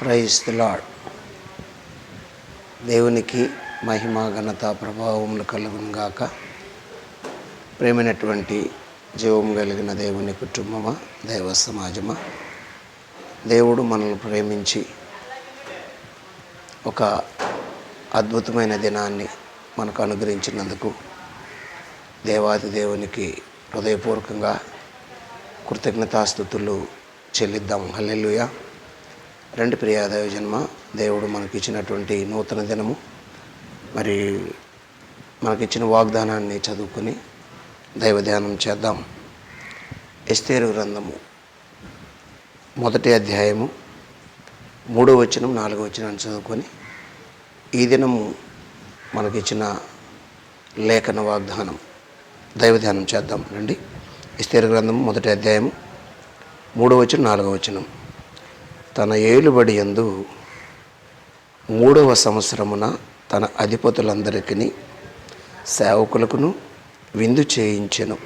Praise the lord దేవునికి మహిమ ఘనత ప్రభావములు కలుగును గాక. ప్రేమైనటువంటి జీవం కలిగిన దేవుని కుటుంబమా దైవ సమాజమా? దేవుడు మనల్ని ప్రేమించి ఒక అద్భుతమైన దినాన్ని మనకు అనుగ్రహించినందుకు దేవాది దేవునికి హృదయపూర్వకంగా కృతజ్ఞతాస్థుతులు చెల్లిద్దాం. హల్లెలుయా. రెండు ప్రియాదేవ జన్మ. దేవుడు మనకిచ్చినటువంటి నూతన దినము. మరి మనకిచ్చిన వాగ్దానాన్ని చదువుకుని దైవ ధ్యానం చేద్దాం. ఎస్తేరు గ్రంథము మొదటి అధ్యాయము మూడో వచనం నాలుగో వచనాన్ని చదువుకొని ఈ దినము మనకిచ్చిన లేఖన వాగ్దానం. దైవ ధ్యానం చేద్దాం. రండి. ఇస్తేరు గ్రంథం మొదటి అధ్యాయము మూడో వచనం నాలుగో వచనం. తన ఏలుబడి యందు మూడవ సంవత్సరమున తన అధిపతులందరికీ సేవకులకును విందు చేయించెను.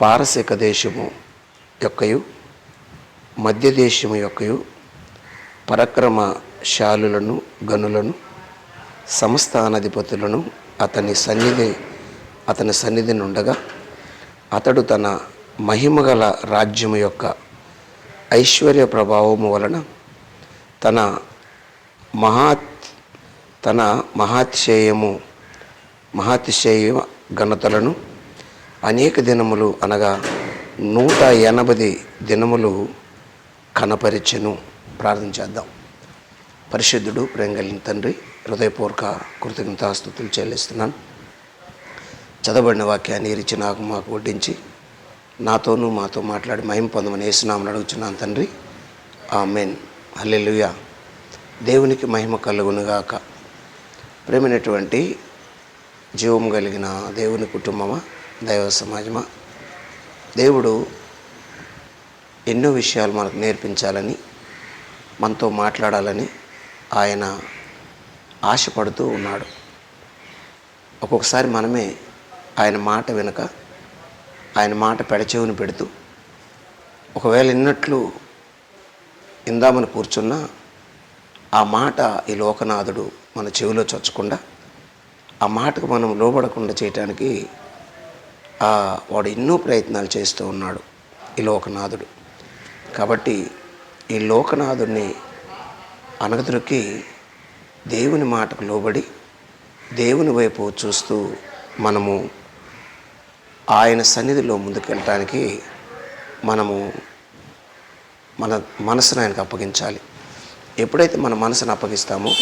పారసిక దేశము యొక్కయు మధ్య దేశము యొక్కయు పరక్రమశాలులను గనులను సంస్థానాధిపతులను అతని సన్నిధి అతని సన్నిధి నుండగా అతడు తన మహిమగల రాజ్యము యొక్క ఐశ్వర్య ప్రభావము వలన తన మహాత్ తన మహాతిశయము మహాతిశయ ఘనతలను అనేక దినములు అనగా నూట ఎనభై దినములు కనపరిచెను. ప్రార్థన చేద్దాం. పరిశుద్ధుడు ప్రేమ తండ్రి హృదయపూర్వక కృతజ్ఞతాస్తుతులు చెల్లిస్తున్నాను. చదవబడిన వాక్యాన్ని ఇరిచి నాకు మాకు వడ్డించి నాతోనూ మాతో మాట్లాడి మహిమ పొందమని వేసునామని అడుగుచున్నాను తండ్రి. ఆ మెయిన్ హల్లెలుయా. దేవునికి మహిమ కలుగునుగాక. ప్రేమైనటువంటి జీవం కలిగిన దేవుని కుటుంబమా దైవ సమాజమా దేవుడు ఎన్నో విషయాలు మనకు నేర్పించాలని మనతో మాట్లాడాలని ఆయన ఆశపడుతూ ఉన్నాడు. ఒక్కొక్కసారి మనమే ఆయన మాట వెనుక ఆయన మాట పెడచెవుని పెడుతూ ఒకవేళ ఇన్నట్లు ఇందామని కూర్చున్నా ఆ మాట ఈ లోకనాథుడు మన చెవిలో చొచ్చకుండా ఆ మాటకు మనం లోబడకుండా చేయటానికి వాడు ఎన్నో ప్రయత్నాలు చేస్తూ ఉన్నాడు ఈ లోకనాథుడు. కాబట్టి ఈ లోకనాథుడిని అనగదురికి దేవుని మాటకు లోబడి దేవుని వైపు చూస్తూ మనము ఆయన సన్నిధిలో ముందుకెళ్ళటానికి మనము మన మనసును ఆయనకు అప్పగించాలి. ఎప్పుడైతే మన మనసును అప్పగిస్తామో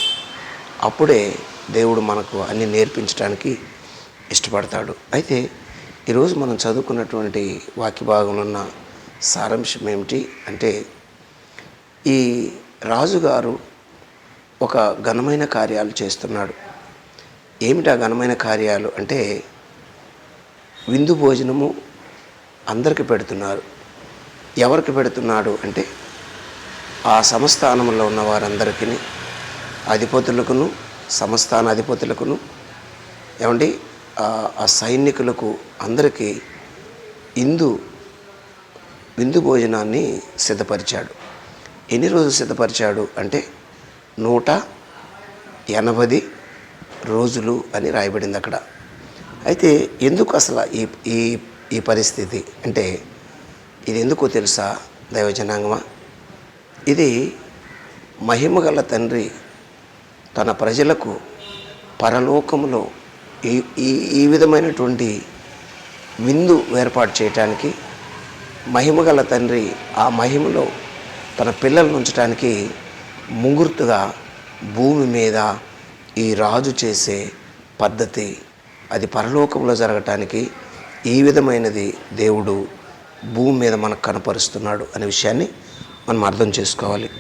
అప్పుడే దేవుడు మనకు అన్ని నేర్పించడానికి ఇష్టపడతాడు. అయితే ఈరోజు మనం చదువుకున్నటువంటి వాక్య భాగంలో ఉన్న సారాంశం ఏమిటి అంటే ఈ రాజుగారు ఒక ఘనమైన కార్యాలు చేస్తున్నాడు. ఏమిటి ఆ ఘనమైన కార్యాలు అంటే విందు భోజనము అందరికి పెడుతున్నారు. ఎవరికి పెడుతున్నాడు అంటే ఆ సంస్థానంలో ఉన్న వారందరికీ అధిపతులకును సంస్థాన అధిపతులకును ఏమండి? ఆ- ఆ సైనికులకు అందరికీ ఇందు విందు భోజనాన్ని సిద్ధపరిచాడు. ఎన్ని రోజులు సిద్ధపరిచాడు అంటే నూట ఎనభై రోజులు అని రాయబడింది అక్కడ. అయితే ఎందుకు అసలు ఈ ఈ ఈ పరిస్థితి? అంటే ఇది ఎందుకో తెలుసా దైవజనాంగమా? ఇది మహిమగల తండ్రి తన ప్రజలకు పరలోకంలో ఈ ఈ ఈ విధమైనటువంటి విందు ఏర్పాటు చేయటానికి మహిమగల తండ్రి ఆ మహిమలో తన పిల్లలను ఉంచడానికి ముంగుర్తుగా భూమి మీద ఈ రాజు చేసే పద్ధతి అది పరలోకంలో జరగటానికి ఈ విధమైనది దేవుడు భూమి మీద మనకు కనపరుస్తున్నాడు అనే విషయాన్ని మనం అర్థం చేసుకోవాలి.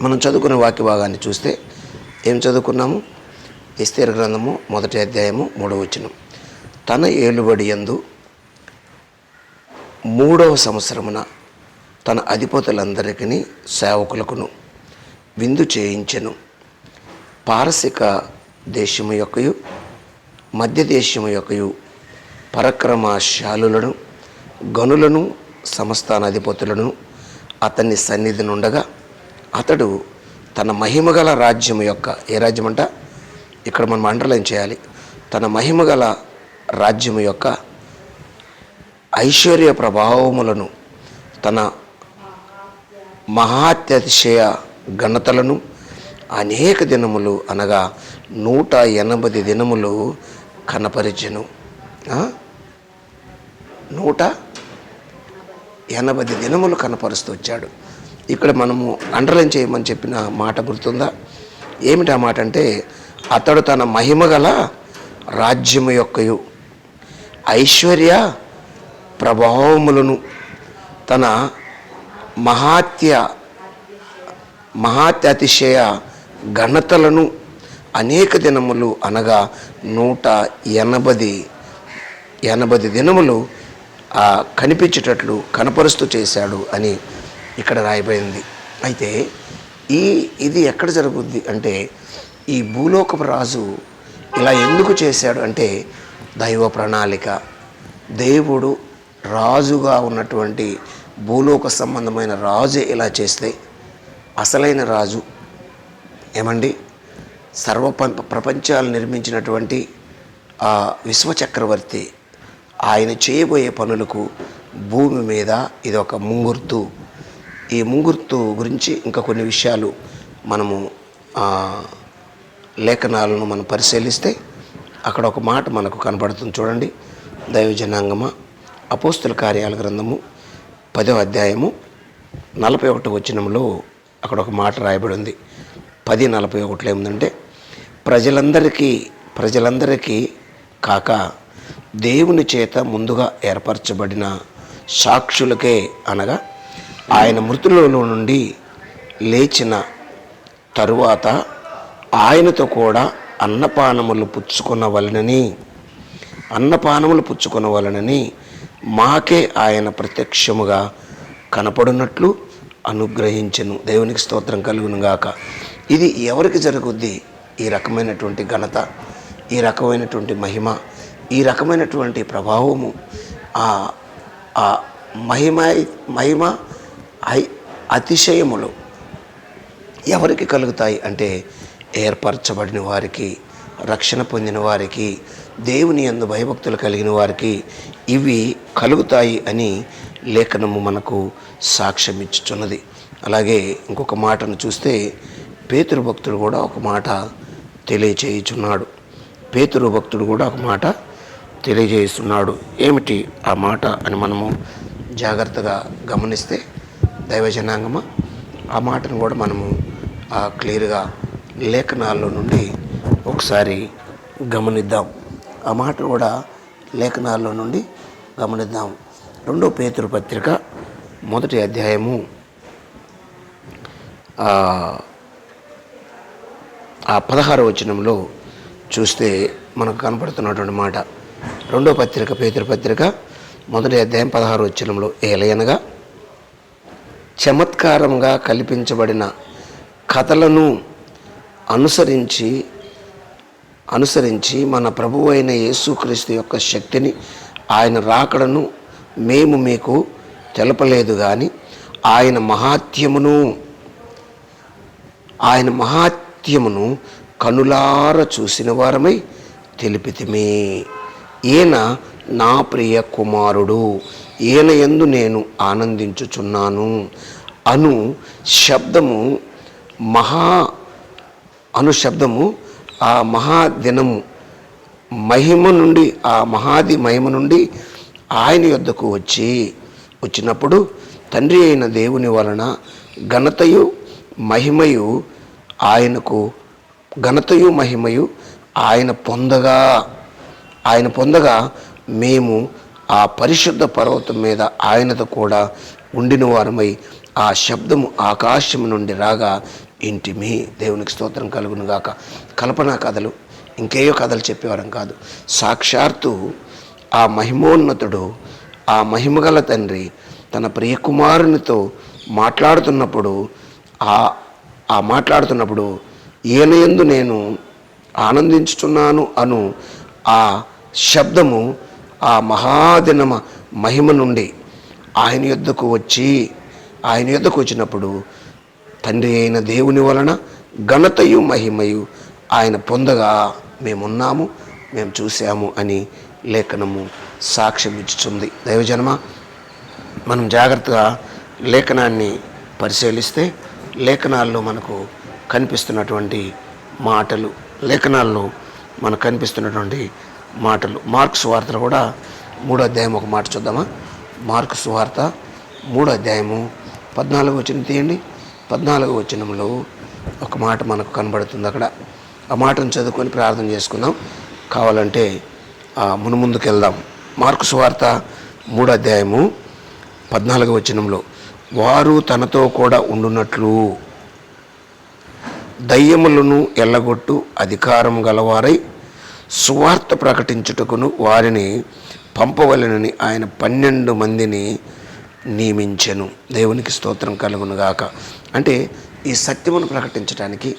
మనం చదువుకున్న వాక్య భాగాన్ని చూస్తే ఏం చదువుకున్నాము? ఇస్తేర్ గ్రంథము మొదటి అధ్యాయము మూడవ వచనం. తన ఏలుబడి యందు మూడవ సంవత్సరమున తన అధిపతులందరికీ సేవకులకును విందు చేయించెను. పారసిక దేశము యొక్కయు మధ్య దేశము పరక్రమశాలులను గనులను సంస్థానాధిపతులను అతన్ని సన్నిధి నుండగా అతడు తన మహిమగల రాజ్యం యొక్క ఏ రాజ్యం అంట ఇక్కడ మనం అండర్లైన్ చేయాలి. తన మహిమగల రాజ్యం యొక్క ఐశ్వర్య ప్రభావములను తన మహాత్యతిశయ ఘనతలను అనేక దినములు అనగా నూట ఎనభై దినములు కనపరిచెను. నూట ఎనభై దినములు కనపరుస్తూ వచ్చాడు. ఇక్కడ మనము అండర్లైన్ చేయమని చెప్పిన మాట గుర్తుందా? ఏమిటి ఆ మాట అంటే అతడు తన మహిమ గల రాజ్యము యొక్కయు ఐశ్వర్య ప్రభావములను తన మహాత్య మహాత్యతిశయ ఘనతలను అనేక దినములు అనగా నూట ఎనభై ఎనభై దినములు కనిపించేటట్లు కనపరుస్తూ చేశాడు అని ఇక్కడ రాయబడింది. అయితే ఈ ఇది ఎక్కడ జరుగుద్ది అంటే ఈ భూలోకపు రాజు ఇలా ఎందుకు చేశాడు అంటే దైవ ప్రణాళిక. దేవుడు రాజుగా ఉన్నటువంటి భూలోక సంబంధమైన రాజు ఇలా చేస్తే అసలైన రాజు ఏమండి? సర్వ ప్రపంచాలు నిర్మించినటువంటి ఆ విశ్వచక్రవర్తి ఆయన చేయబోయే పనులకు భూమి మీద ఇది ఒక ముంగుర్తు. ఈ ముంగుర్తు గురించి ఇంకా కొన్ని విషయాలు మనము లేఖనాలను మనం పరిశీలిస్తే అక్కడ ఒక మాట మనకు కనబడుతుంది చూడండి. దైవజనాంగమ అపోస్తుల కార్యాల గ్రంథము పదో అధ్యాయము నలభై ఒకటి వచ్చినంలో అక్కడ ఒక మాట రాయబడి ఉంది. పది నలభై ఒకటిలో ఏముందంటే ప్రజలందరికీ ప్రజలందరికీ కాక దేవుని చేత ముందుగా ఏర్పరచబడిన సాక్షులకే అనగా ఆయన మృతులలో నుండి లేచిన తరువాత ఆయనతో కూడా అన్నపానములు పుచ్చుకున్న వలనని అన్నపానములు పుచ్చుకున్న వలనని మాకే ఆయన ప్రత్యక్షముగా కనపడినట్లు అనుగ్రహించను. దేవునికి స్తోత్రం కలుగునుగాక. ఇది ఎవరికి జరుగుద్ది? ఈ రకమైనటువంటి ఘనత ఈ రకమైనటువంటి మహిమ ఈ రకమైనటువంటి ప్రభావము ఆ ఆ మహిమ మహిమ ఐ- అతిశయములు ఎవరికి కలుగుతాయి అంటే ఏర్పరచబడిన వారికి రక్షణ పొందిన వారికి దేవుని అందు భయభక్తులు కలిగిన వారికి ఇవి కలుగుతాయి అని లేఖనము మనకు సాక్ష్యం ఇచ్చుచున్నది. అలాగే ఇంకొక మాటను చూస్తే పేతురు భక్తుడు కూడా ఒక మాట తెలియచేయుచున్నాడు. పేతురు భక్తుడు కూడా ఒక మాట తెలియజేస్తున్నాడు. ఏమిటి ఆ మాట అని మనము జాగ్రత్తగా గమనిస్తే దైవజనాంగమ ఆ మాటను కూడా మనము ఆ క్లియర్గా లేఖనాల్లో నుండి ఒకసారి గమనిద్దాం. ఆ మాట కూడా లేఖనాల్లో నుండి గమనిద్దాం. రెండో పేతురు పత్రిక మొదటి అధ్యాయము ఆ, పదహార వచనంలో చూస్తే మనకు కనపడుతున్నటువంటి మాట. రెండో పత్రిక పేతురు పత్రిక మొదటి అధ్యాయం పదహారు వచనంలో ఏలయనగా చమత్కారంగా కల్పించబడిన కథలను అనుసరించి అనుసరించి మన ప్రభు అయిన యేసుక్రీస్తు యొక్క శక్తిని ఆయన రాకడను మేము మీకు తెలపలేదు కానీ ఆయన మహాత్యమును ఆయన మహాత్ సత్యమును కనులార చూసిన వారమై తెలిపితిమే. ఈయన నా ప్రియ కుమారుడు ఈయన యందు నేను ఆనందించుచున్నాను. అను శబ్దము మహా అను శబ్దము ఆ మహాదినము మహిమ నుండి ఆ మహాది మహిమ నుండి ఆయన యొద్దకు వచ్చి వచ్చినప్పుడు తండ్రి అయిన దేవుని వలన ఘనతయు మహిమయు ఆయనకు ఘనతయు మహిమయు ఆయన పొందగా. ఆయన పొందగా మేము ఆ పరిశుద్ధ పర్వతం మీద ఆయనతో కూడా ఉండిన వారమై ఆ శబ్దము ఆకాశము నుండి రాగా ఇంటిమి. దేవునికి స్తోత్రం కలుగును గాక. కల్పనా కథలు ఇంకేయో కథలు చెప్పేవారం కాదు. సాక్షాత్తు ఆ మహిమోన్నతుడు ఆ మహిమగల తండ్రి తన ప్రియకుమారునితో మాట్లాడుతున్నప్పుడు ఆ ఆ మాట్లాడుతున్నప్పుడు ఈయన నేను ఆనందించుచున్నాను అను ఆ శబ్దము ఆ మహాదినమ మహిమ నుండి ఆయన యొద్దకు వచ్చి ఆయన యొద్దకు వచ్చినప్పుడు తండ్రి అయిన దేవుని వలన ఘనతయు మహిమయు ఆయన పొందగా మేమున్నాము మేము చూసాము అని లేఖనము సాక్ష్యం ఇచ్చుతుంది దైవజనమ మనం జాగ్రత్తగా లేఖనాన్ని పరిశీలిస్తే లేఖనాల్లో మనకు కనిపిస్తున్నటువంటి మాటలు లేఖనాల్లో మనకు కనిపిస్తున్నటువంటి మాటలు. మార్క్స్ వార్తలు కూడా మూడో అధ్యాయం ఒక మాట చూద్దామా? మార్క్స్ వార్త మూడో అధ్యాయము పద్నాలుగు వచ్చిన తీయండి. పద్నాలుగు వచనంలో ఒక మాట మనకు కనబడుతుంది అక్కడ. ఆ మాటను చదువుకొని ప్రార్థన చేసుకుందాం. కావాలంటే ఆ మును ముందుకు వెళ్దాం మార్కు సువార్త మూడో అధ్యాయము పద్నాలుగు వచనంలో. వారు తనతో కూడా ఉండునట్లు. దయ్యములను ఎల్లగొట్టు అధికారం గలవారై సువార్త ప్రకటించుటకును వారిని పంపవలనని ఆయన పన్నెండు మందిని నియమించెను. దేవునికి స్తోత్రం కలుగునుగాక అంటే ఈ సత్యమును ప్రకటించడానికి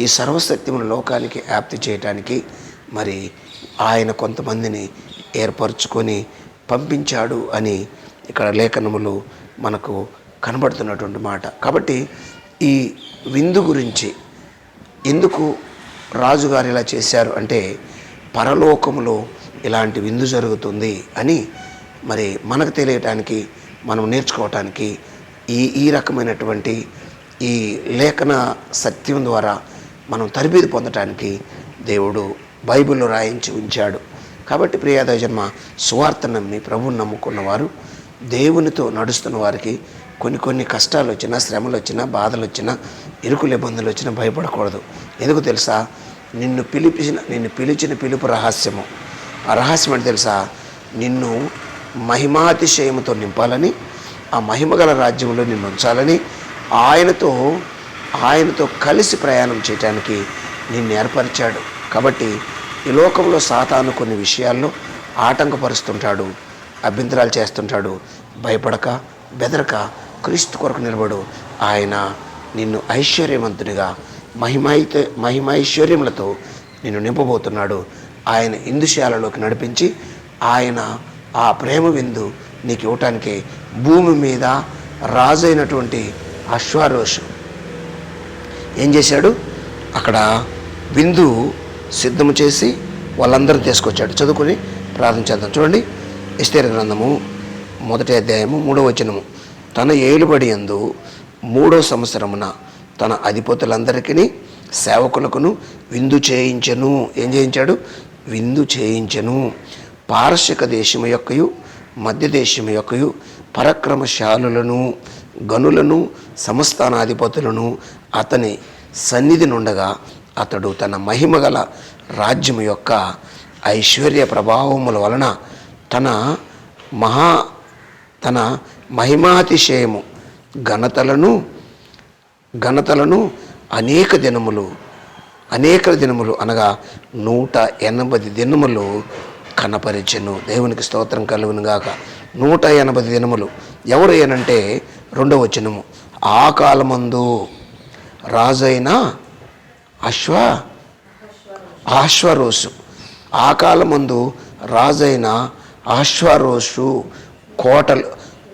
ఈ సర్వసత్యమును లోకానికి వ్యాప్తి చేయటానికి మరి ఆయన కొంతమందిని ఏర్పరచుకొని పంపించాడు అని ఇక్కడ లేఖనములు మనకు కనబడుతున్నటువంటి మాట. కాబట్టి ఈ విందు గురించి ఎందుకు రాజుగారు ఇలా చేశారు అంటే పరలోకములో ఇలాంటి విందు జరుగుతుంది అని మరి మనకు తెలియటానికి మనం నేర్చుకోవటానికి ఈ ఈ రకమైనటువంటి ఈ లేఖన సత్యం ద్వారా మనం తరబీదు పొందటానికి దేవుడు బైబిల్లో రాయించి ఉంచాడు. కాబట్టి ప్రియాద జన్మ సువార్త నమ్మి ప్రభువుని నమ్ముకున్నవారు దేవునితో నడుస్తున్న వారికి కొన్ని కొన్ని కష్టాలు వచ్చినా శ్రమలు వచ్చినా బాధలు వచ్చినా ఇరుకులు ఇబ్బందులు వచ్చినా భయపడకూడదు. ఎందుకు తెలుసా? నిన్ను పిలిపించిన నిన్ను పిలిచిన పిలుపు రహస్యము. ఆ రహస్యం అంటే తెలుసా? నిన్ను మహిమాతిశయముతో నింపాలని ఆ మహిమగల రాజ్యంలో నిన్ను ఉంచాలని ఆయనతో ఆయనతో కలిసి ప్రయాణం చేయటానికి నిన్ను ఏర్పరిచాడు. కాబట్టి ఈ లోకంలో సాతాను కొన్ని విషయాల్లో ఆటంకపరుస్తుంటాడు. అభ్యంతరాలు చేస్తుంటాడు. భయపడక బెదరక క్రీస్తు కొరకు నిలబడు. ఆయన నిన్ను ఐశ్వర్యవంతునిగా మహిమైత మహిమైశ్వర్యములతో నిన్ను నింపబోతున్నాడు. ఆయన ఇందుశాలలోకి నడిపించి ఆయన ఆ ప్రేమ విందు నీకు ఇవ్వటానికి భూమి మీద రాజైనటువంటి అశ్వారోషు ఏం చేశాడు? అక్కడ విందు సిద్ధము చేసి వాళ్ళందరూ తీసుకొచ్చాడు. చదువుకొని ప్రార్థన చేద్దాం. చూడండి. ఇస్తేర గ్రంథము మొదటి అధ్యాయము మూడవ వచనము. తన ఏలుబడి యందు మూడో సంవత్సరమున తన అధిపతులందరికీ సేవకులకును విందు చేయించను. ఏం చేయించాడు? విందు చేయించను. పార్శ్విక దేశము యొక్కయు మధ్య దేశము యొక్కయు పరక్రమశాలులను గనులను సంస్థానాధిపతులను అతని సన్నిధి నుండగా అతడు తన మహిమగల రాజ్యము యొక్క ఐశ్వర్య ప్రభావముల వలన తన మహా తన మహిమాతిశయము ఘనతలను ఘనతలను అనేక దినములు అనేక దినములు అనగా నూట ఎనభై దినములు కనపరిచెను. దేవునికి స్తోత్రం కలుగునుగాక. నూట ఎనభై దినములు. ఎవరు ఏనంటే రెండవ వచనము. ఆ కాలమందు రాజైన అశ్వ ఆశ్వరోసు ఆ కాలమందు రాజైన ఆశ్వరోషు కోటలు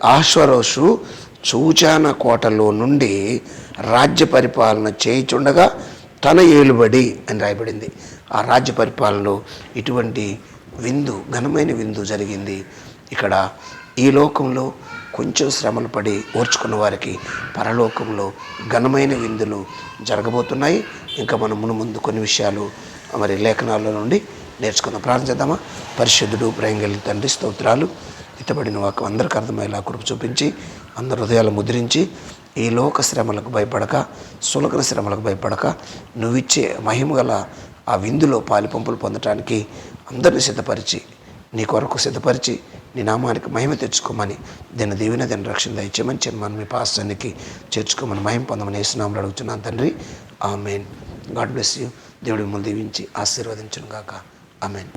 ఆశ్వరోషు చూచాన కోటలో నుండి రాజ్య పరిపాలన చేయుచుండగా తన ఏలుబడి అని రాయబడింది. ఆ రాజ్య పరిపాలనలో ఇటువంటి విందు ఘనమైన విందు జరిగింది. ఇక్కడ ఈ లోకంలో కొంచెం శ్రమలు పడి ఓర్చుకున్న వారికి పరలోకంలో ఘనమైన విందులు జరగబోతున్నాయి. ఇంకా మనం మును ముందు కొన్ని విషయాలు మరి లేఖనాల నుండి నేర్చుకుందాం. ప్రార్థన చేద్దామా? పరిశుద్ధుడు ప్రేంగలి తండ్రి స్తోత్రాలు. ఇతబడిన వాకు అందరికి అర్థమయ్యేలా కృప చూపించి అందరి హృదయాలు ముద్రించి ఈ లోక శ్రమలకు భయపడక సులకన శ్రమలకు భయపడక నువ్విచ్చే మహిమ గల ఆ విందులో పాలిపంపులు పొందటానికి అందరిని సిద్ధపరిచి నీ కొరకు సిద్ధపరిచి నీ నామానికి మహిమ తెచ్చుకోమని దీన్ని దీవెన దీని రక్షణ దయచేయమని చిన్న మీ పాస్తానికి చేర్చుకోమని మహిమ పొందమని వేసినామని అడుగుతున్నాను తండ్రి. ఆమెన్. God bless you. దేవుడి మిమ్మల్ని దీవించి ఆశీర్వదించును గాక ఆమెన్